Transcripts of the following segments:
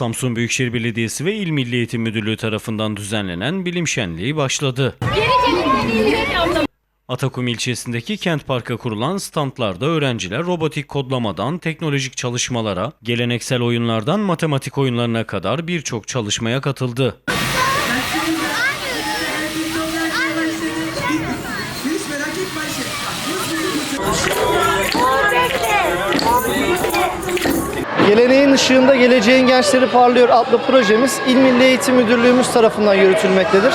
Samsun Büyükşehir Belediyesi ve İl Milli Eğitim Müdürlüğü tarafından düzenlenen bilim şenliği başladı. Atakum ilçesindeki kent parka kurulan standlarda öğrenciler robotik kodlamadan teknolojik çalışmalara, geleneksel oyunlardan matematik oyunlarına kadar birçok çalışmaya katıldı. Geleneğin ışığında geleceğin gençleri parlıyor adlı projemiz İl Milli Eğitim Müdürlüğümüz tarafından yürütülmektedir.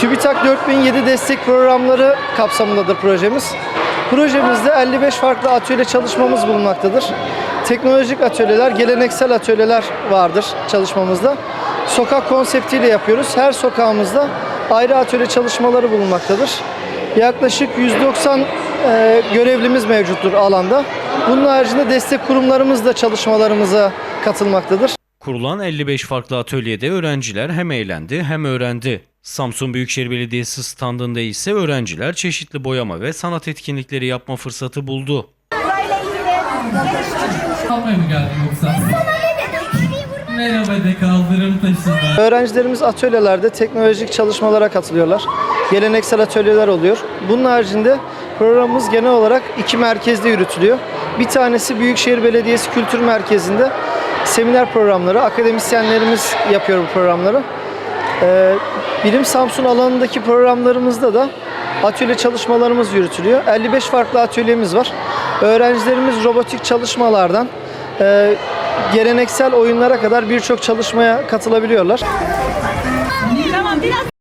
TÜBİTAK 4007 destek programları kapsamındadır projemiz. Projemizde 55 farklı atölye çalışmamız bulunmaktadır. Teknolojik atölyeler, geleneksel atölyeler vardır çalışmamızda. Sokak konseptiyle yapıyoruz. Her sokağımızda ayrı atölye çalışmaları bulunmaktadır. Yaklaşık 190 e, görevlimiz mevcuttur alanda. Bunun haricinde destek kurumlarımız da çalışmalarımıza katılmaktadır. Kurulan 55 farklı atölyede öğrenciler hem eğlendi hem öğrendi. Samsun Büyükşehir Belediyesi standında ise öğrenciler çeşitli boyama ve sanat etkinlikleri yapma fırsatı buldu. Almaya mı geldin yoksa? Merhaba de kaldırım taşıma. Öğrencilerimiz atölyelerde teknolojik çalışmalara katılıyorlar. Geleneksel atölyeler oluyor. Bunun haricinde programımız genel olarak iki merkezde yürütülüyor. Bir tanesi Büyükşehir Belediyesi Kültür Merkezi'nde seminer programları, akademisyenlerimiz yapıyor bu programları. Ee, Bilim Samsun alanındaki programlarımızda da atölye çalışmalarımız yürütülüyor. 55 farklı atölyemiz var. Öğrencilerimiz robotik çalışmalardan e, geleneksel oyunlara kadar birçok çalışmaya katılabiliyorlar. Tamam biraz